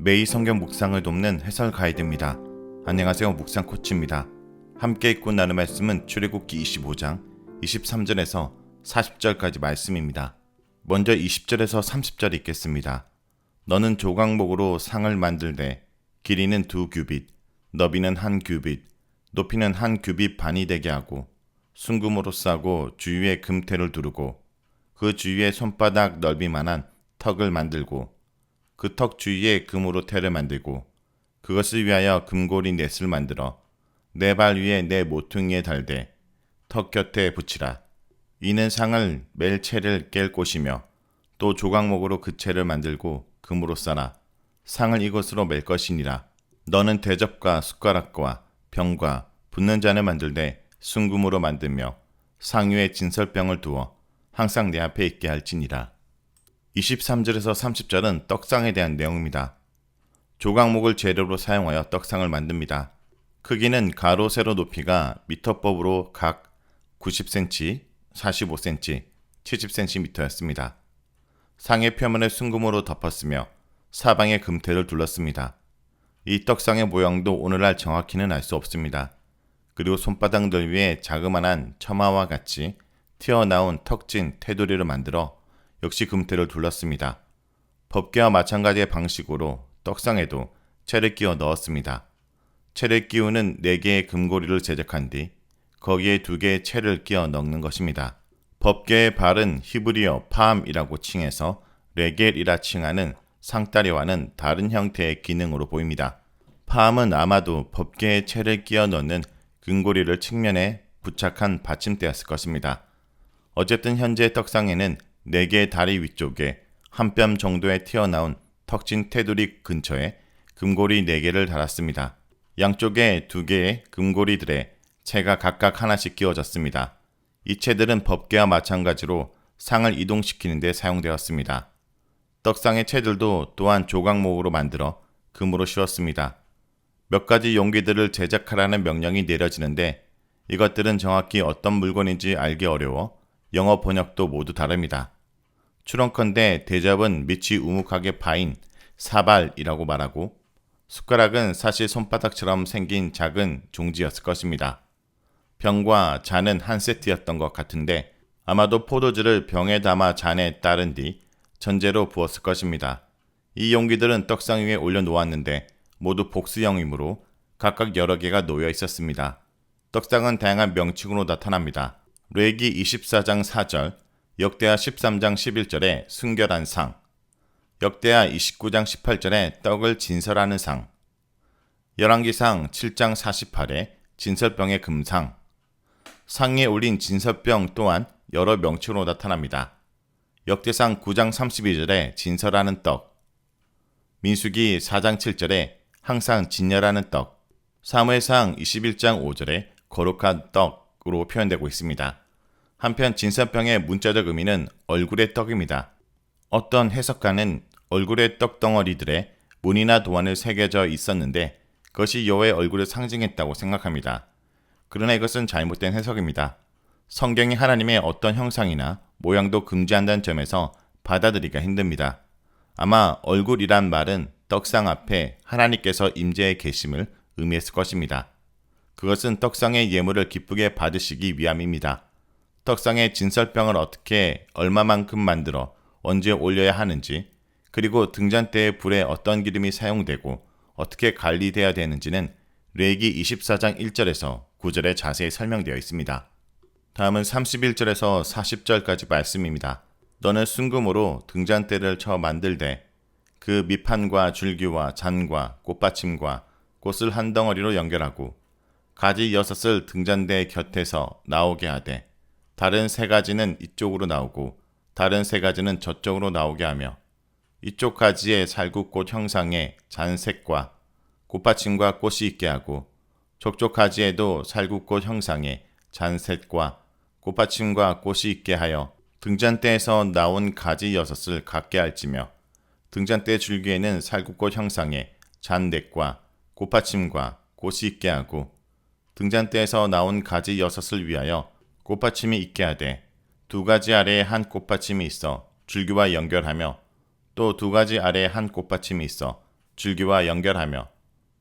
매일 성경 묵상을 돕는 해설 가이드입니다. 안녕하세요. 묵상 코치입니다. 함께 읽고 나눌 말씀은 출애굽기 25장 23절에서 40절까지 말씀입니다. 먼저 20절에서 30절 읽겠습니다. 너는 조각목으로 상을 만들되 길이는 두 규빗, 너비는 한 규빗, 높이는 한 규빗 반이 되게 하고 순금으로 싸고 주위에 금태를 두르고 그 주위에 손바닥 넓이만한 턱을 만들고 그 턱 주위에 금으로 태를 만들고 그것을 위하여 금고리 넷을 만들어 내 발 위에 내 모퉁이에 달되 턱 곁에 붙이라. 이는 상을 멜 채를 깰 곳이며 또 조각목으로 그 채를 만들고 금으로 싸라. 상을 이것으로 멜 것이니라. 너는 대접과 숟가락과 병과 붓는 잔을 만들되 순금으로 만들며 상 위에 진설병을 두어 항상 내 앞에 있게 할지니라. 23절에서 30절은 떡상에 대한 내용입니다. 조각목을 재료로 사용하여 떡상을 만듭니다. 크기는 가로 세로 높이가 미터법으로 각 90cm, 45cm, 70cm였습니다. 상의 표면을 순금으로 덮었으며 사방에 금태를 둘렀습니다. 이 떡상의 모양도 오늘날 정확히는 알 수 없습니다. 그리고 손바닥들 위에 자그마한 처마와 같이 튀어나온 턱진 테두리를 만들어 역시 금태를 둘렀습니다. 법계와 마찬가지의 방식으로 떡상에도 채를 끼워 넣었습니다. 채를 끼우는 4개의 금고리를 제작한 뒤 거기에 2개의 채를 끼워 넣는 것입니다. 법계의 발은 히브리어 파암이라고 칭해서 레겔이라 칭하는 상다리와는 다른 형태의 기능으로 보입니다. 파암은 아마도 법계의 채를 끼워 넣는 금고리를 측면에 부착한 받침대였을 것입니다. 어쨌든 현재 떡상에는 4개의 다리 위쪽에 한 뼘 정도에 튀어나온 턱진 테두리 근처에 금고리 4개를 달았습니다. 양쪽에 2개의 금고리들에 채가 각각 하나씩 끼워졌습니다. 이 채들은 법계와 마찬가지로 상을 이동시키는 데 사용되었습니다. 떡상의 채들도 또한 조각목으로 만들어 금으로 씌웠습니다. 몇 가지 용기들을 제작하라는 명령이 내려지는데 이것들은 정확히 어떤 물건인지 알기 어려워 영어 번역도 모두 다릅니다. 추론컨대 대접은 밑이 우묵하게 파인 사발이라고 말하고 숟가락은 사실 손바닥처럼 생긴 작은 종지였을 것입니다. 병과 잔은 한 세트였던 것 같은데 아마도 포도주를 병에 담아 잔에 따른 뒤 전제로 부었을 것입니다. 이 용기들은 떡상 위에 올려 놓았는데 모두 복수형이므로 각각 여러 개가 놓여 있었습니다. 떡상은 다양한 명칭으로 나타납니다. 레기 24장 4절, 역대하 13장 11절에 순결한 상, 역대하 29장 18절에 떡을 진설하는 상, 열왕기상 7장 48에 진설병의 금상, 상에 올린 진설병 또한 여러 명칭으로 나타납니다. 역대상 9장 32절에 진설하는 떡, 민수기 4장 7절에 항상 진열하는 떡, 사무엘상 21장 5절에 거룩한 떡으로 표현되고 있습니다. 한편 진설병의 문자적 의미는 얼굴의 떡입니다. 어떤 해석가는 얼굴의 떡 덩어리들의 문이나 도안을 새겨져 있었는데 그것이 여호의 얼굴을 상징했다고 생각합니다. 그러나 이것은 잘못된 해석입니다. 성경이 하나님의 어떤 형상이나 모양도 금지한다는 점에서 받아들이기가 힘듭니다. 아마 얼굴이란 말은 떡상 앞에 하나님께서 임재해 계심을 의미했을 것입니다. 그것은 떡상의 예물을 기쁘게 받으시기 위함입니다. 떡상의 진설병을 어떻게 얼마만큼 만들어 언제 올려야 하는지 그리고 등잔대의 불에 어떤 기름이 사용되고 어떻게 관리돼야 되는지는 레기 24장 1절에서 9절에 자세히 설명되어 있습니다. 다음은 31절에서 40절까지 말씀입니다. 너는 순금으로 등잔대를 쳐 만들되 그 밑판과 줄기와 잔과 꽃받침과 꽃을 한 덩어리로 연결하고 가지 여섯을 등잔대 곁에서 나오게 하되 다른 세 가지는 이쪽으로 나오고 다른 세 가지는 저쪽으로 나오게 하며 이쪽 가지에 살구꽃 형상의 잔색과 꽃받침과 꽃이 있게 하고 저쪽 가지에도 살구꽃 형상의 잔색과 꽃받침과 꽃이 있게 하여 등잔대에서 나온 가지 여섯을 갖게 할지며 등잔대 줄기에는 살구꽃 형상의 잔넥과 꽃받침과 꽃이 있게 하고 등잔대에서 나온 가지 여섯을 위하여 꽃받침이 있게 하되 두 가지 아래에 한 꽃받침이 있어 줄기와 연결하며 또 두 가지 아래에 한 꽃받침이 있어 줄기와 연결하며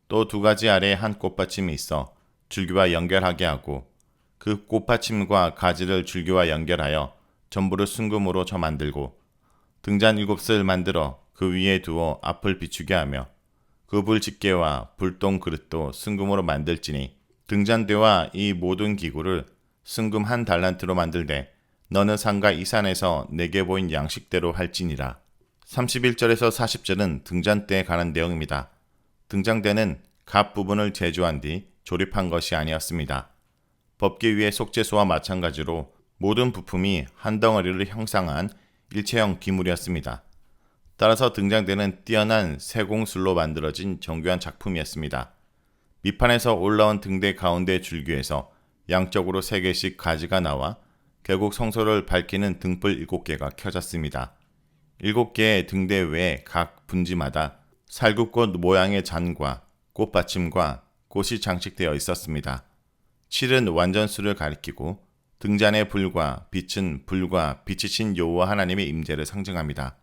또 두 가지 아래에 한 꽃받침이 있어 줄기와 연결하게 하고 그 꽃받침과 가지를 줄기와 연결하여 전부를 순금으로 쳐 만들고 등잔 일곱을 만들어 그 위에 두어 앞을 비추게 하며 그 불집게와 불똥 그릇도 순금으로 만들지니 등잔대와 이 모든 기구를 순금 한 달란트로 만들되 너는 상가 이 산에서 내게 보인 양식대로 할지니라. 31절에서 40절은 등잔대에 관한 내용입니다. 등장대는 갑 부분을 제조한 뒤 조립한 것이 아니었습니다. 법기 위의 속죄소와 마찬가지로 모든 부품이 한 덩어리를 형상한 일체형 기물이었습니다. 따라서 등장대는 뛰어난 세공술로 만들어진 정교한 작품이었습니다. 밑판에서 올라온 등대 가운데 줄기에서 양쪽으로 3개씩 가지가 나와 결국 성소를 밝히는 등불 7개가 켜졌습니다. 7개의 등대 외에 각 분지마다 살구꽃 모양의 잔과 꽃받침과 꽃이 장식되어 있었습니다. 7은 완전수를 가리키고 등잔의 불과 빛은 불과 빛이신 여호와 하나님의 임재를 상징합니다.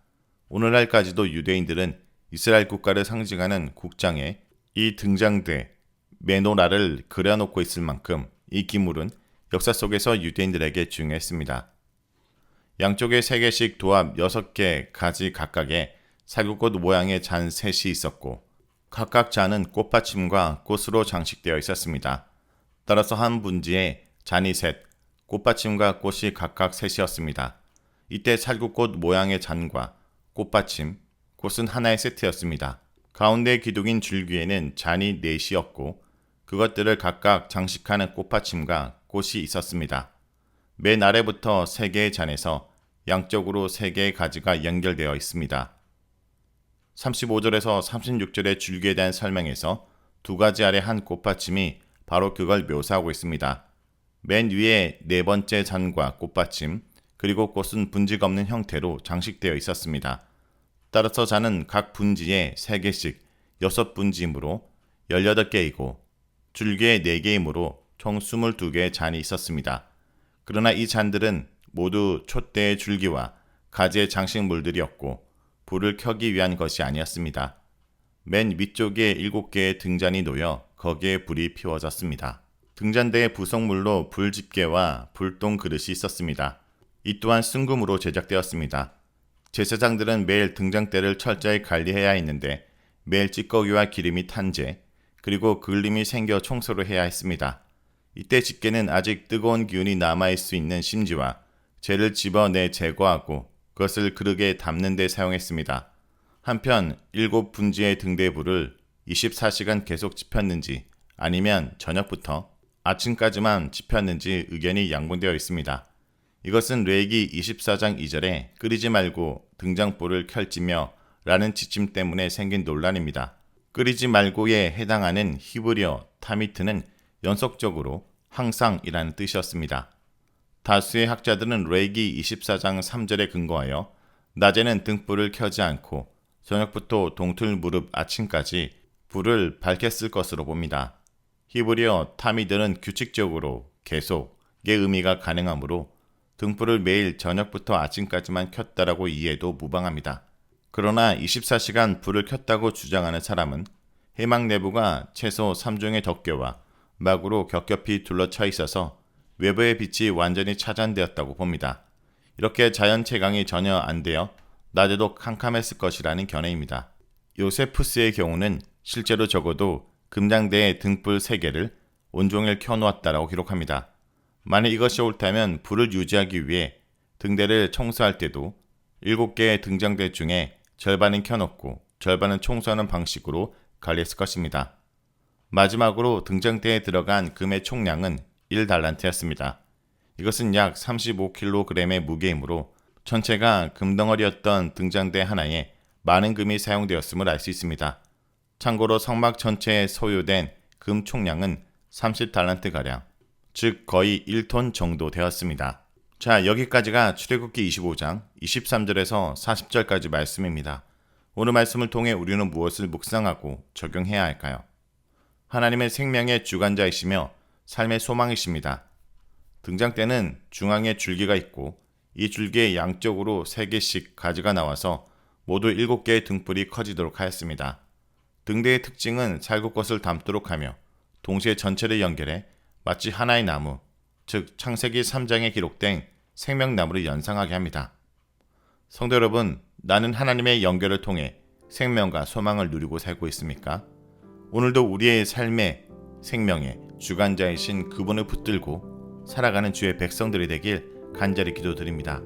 오늘날까지도 유대인들은 이스라엘 국가를 상징하는 국장에 이 등장대 메노라를 그려놓고 있을 만큼 이 기물은 역사 속에서 유대인들에게 중요했습니다. 양쪽에 3개씩 도합 6개 가지 각각에 사구꽃 모양의 잔 셋이 있었고 각각 잔은 꽃받침과 꽃으로 장식되어 있었습니다. 따라서 한 분지에 잔이 셋, 꽃받침과 꽃이 각각 셋이었습니다. 이때 살구꽃 모양의 잔과 꽃받침, 꽃은 하나의 세트였습니다. 가운데 기둥인 줄기에는 잔이 넷이었고 그것들을 각각 장식하는 꽃받침과 꽃이 있었습니다. 맨 아래부터 세 개의 잔에서 양쪽으로 세 개의 가지가 연결되어 있습니다. 35절에서 36절의 줄기에 대한 설명에서 두 가지 아래 한 꽃받침이 바로 그걸 묘사하고 있습니다. 맨 위에 네 번째 잔과 꽃받침, 그리고 꽃은 분지가 없는 형태로 장식되어 있었습니다. 따라서 잔은 각 분지에 3개씩 6분지이므로 18개이고 줄기에 4개 이므로 총 22개의 잔이 있었습니다. 그러나 이 잔들은 모두 촛대의 줄기와 가지의 장식물들이었고 불을 켜기 위한 것이 아니었습니다. 맨 위쪽에 7개의 등잔이 놓여 거기에 불이 피워졌습니다. 등잔대의 부속물로 불집게와 불똥 그릇이 있었습니다. 이 또한 순금으로 제작되었습니다. 제사장들은 매일 등장대를 철저히 관리해야 했는데 매일 찌꺼기와 기름이 탄재 그리고 그을림이 생겨 청소를 해야 했습니다. 이때 집게는 아직 뜨거운 기운이 남아있을 수 있는 심지와 재를 집어내 제거하고 그것을 그릇에 담는 데 사용했습니다. 한편 일곱 분지의 등대불을 24시간 계속 지폈는지 아니면 저녁부터 아침까지만 지폈는지 의견이 양분되어 있습니다. 이것은 레기 24장 2절에 끓이지 말고 등장불을 켤지며 라는 지침 때문에 생긴 논란입니다. 끓이지 말고에 해당하는 히브리어 타미트는 연속적으로 항상이라는 뜻이었습니다. 다수의 학자들은 레기 24장 3절에 근거하여 낮에는 등불을 켜지 않고 저녁부터 동틀 무렵 아침까지 불을 밝혔을 것으로 봅니다. 히브리어 타미들은 규칙적으로 계속의 의미가 가능하므로 등불을 매일 저녁부터 아침까지만 켰다라고 이해도 무방합니다. 그러나 24시간 불을 켰다고 주장하는 사람은 해망 내부가 최소 3종의 덮개와 막으로 겹겹이 둘러쳐 있어서 외부의 빛이 완전히 차단되었다고 봅니다. 이렇게 자연 채광이 전혀 안 되어 낮에도 캄캄했을 것이라는 견해입니다. 요세푸스의 경우는 실제로 적어도 금장대에 등불 3개를 온종일 켜놓았다라고 기록합니다. 만약 이것이 옳다면 불을 유지하기 위해 등대를 청소할 때도 7개의 등장대 중에 절반은 켜놓고 절반은 청소하는 방식으로 관리했을 것입니다. 마지막으로 등장대에 들어간 금의 총량은 1달란트였습니다. 이것은 약 35kg의 무게이므로 전체가 금덩어리였던 등장대 하나에 많은 금이 사용되었음을 알 수 있습니다. 참고로 성막 전체에 소요된 금 총량은 30달란트가량, 즉 거의 1톤 정도 되었습니다. 자, 여기까지가 출애굽기 25장 23절에서 40절까지 말씀입니다. 오늘 말씀을 통해 우리는 무엇을 묵상하고 적용해야 할까요? 하나님의 생명의 주관자이시며 삶의 소망이십니다. 등장 때는 중앙에 줄기가 있고 이 줄기의 양쪽으로 3개씩 가지가 나와서 모두 7개의 등불이 커지도록 하였습니다. 등대의 특징은 살구 것을 담도록 하며 동시에 전체를 연결해 마치 하나의 나무, 즉 창세기 3장에 기록된 생명나무를 연상하게 합니다. 성도 여러분, 나는 하나님의 연결을 통해 생명과 소망을 누리고 살고 있습니까? 오늘도 우리의 삶의 생명의 주관자이신 그분을 붙들고 살아가는 주의 백성들이 되길 간절히 기도드립니다.